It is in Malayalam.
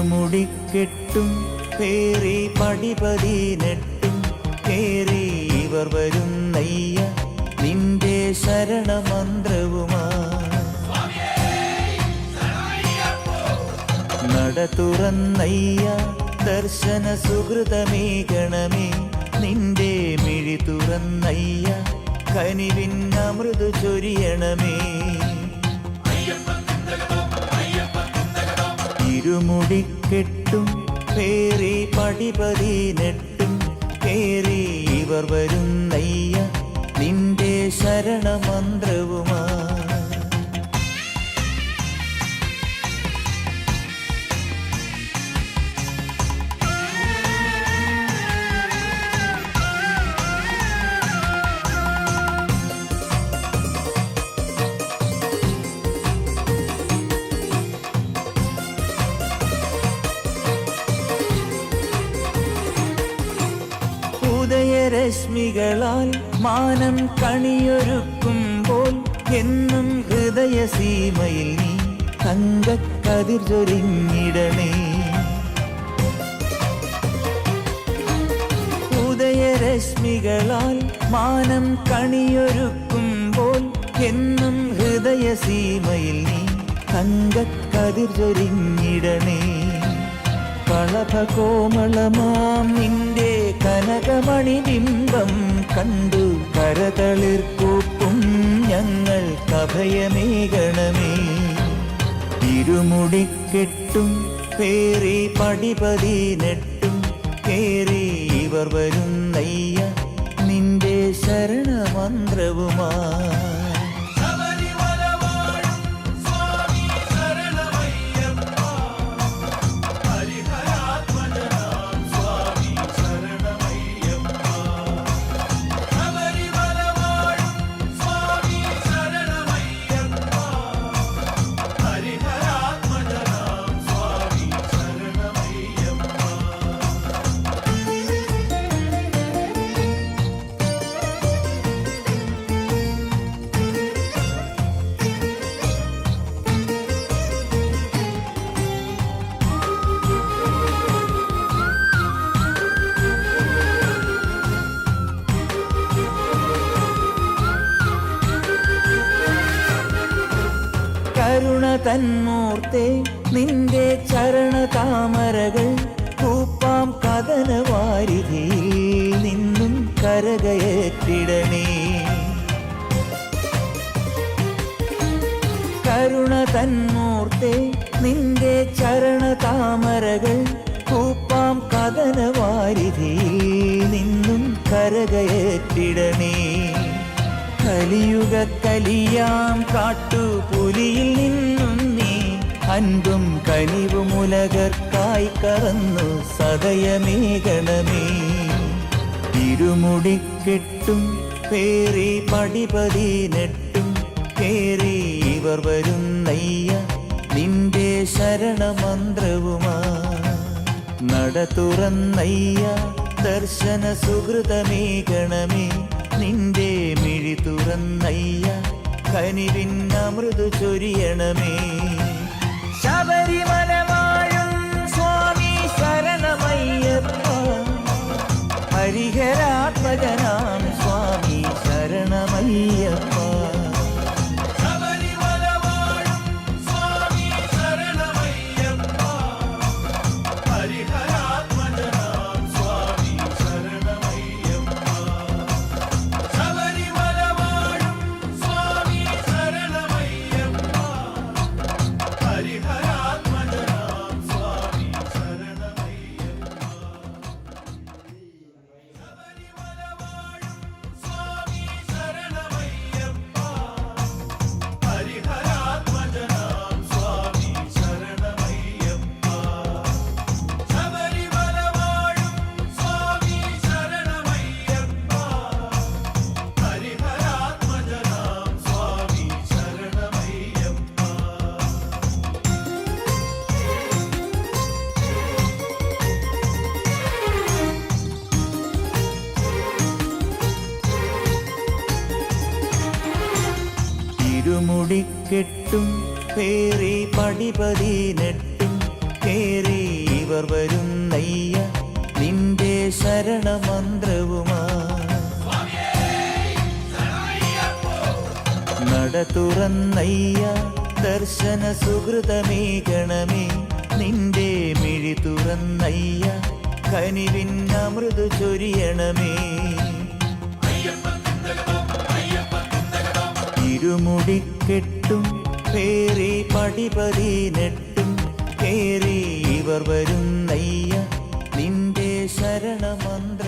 ഇരുമുടിക്കെട്ടും പേറി പടിപതി നെട്ടും കേറി ഇവർ വരുന്നയ്യ നിന്റെ ശരണമന്ത്രവുമാ. നട തുറന്നയ്യ ദർശന സുഹൃതമേകണമേ നിന്റെ മിഴി തുറന്നയ്യ കനിവിൻ അമൃത് ചൊരിയണമേ. ഇരുമുടിക്കെട്ടും പേറി പടിപതിനെട്ടും ഉദയരശ്മികളാൽ മാനം കണിയൊരുക്കുമ്പോൾ എന്നും ഹൃദയസീമയിൽ നീ തങ്കക്കതിർ ചൊരിഞ്ഞിടണേ. ഉദയരശ്മികളാൽ മാനം കണിയൊരുക്കുമ്പോൾ എന്നും ഹൃദയസീമയിൽ നീ തങ്കക്കതിർ ചൊരിഞ്ഞിടണേ. കളഭകോമളമാം നിന്റെ കനകമണി കണ്ടു കരതളിർക്കൂപ്പും ഞങ്ങൾ കഭയമേകണമേ ഇരുമുടിക്കെട്ടും പേറി പടിപതി നെട്ടും കേറി ഇവർ വരുന്നയ്യ നിന്റെ ശരണമന്ത്രവുമാ. തന്മൂർത്തെ നിന്റെ ചരണ താമരകൾ കൂപ്പാം കഥനവാരിധിയിൽ നിന്നും കരകയറ്റിടണേ. കരുണ തന്മൂർത്തെ നിന്റെ ചരണ താമരകൾ കൂപ്പാം കഥനവാരിധിയിൽ നിന്നും കരകയറ്റിടണേ. കലിയുഗ കലിയാം കാട്ടുപുലിയിൽ നിന്നും അൻപും കനിവുമുലകർക്കായി കറന്നു സദയമേകണമേ കെട്ടും പേറി പടിപതി നെട്ടും കേറി ഇവർ വരുന്നയ്യ നിന്റെ ശരണമന്ത്രവുമാ. നട തുറന്നയ്യ ദർശന സുഹൃതമേകണമേ നിന്റെ മിഴി തുറന്നയ്യ കനിവിൻ അമൃതു ചൊരിയണമേ. ശബരിമല ഇരുമുടിക്കെട്ടും പേറി പടിപതിനെട്ടും കേറി ഇവർ വരുന്നയ്യ നിന്റെ ശരണമന്ത്രവുമാ. നട തുറന്നയ്യ ദർശന സുഹൃതമേ ഗണമേ. നിന്റെ മിഴി തുറന്നയ്യ കനിവിൻ അമൃത ചൊരിയണമേ. ഇരുമുടിക്കെട്ടും പേറി പടിപതി നെട്ടും കേറി ഇവർ വരുന്നയ്യ നിന്റെ ശരണമെന്ന്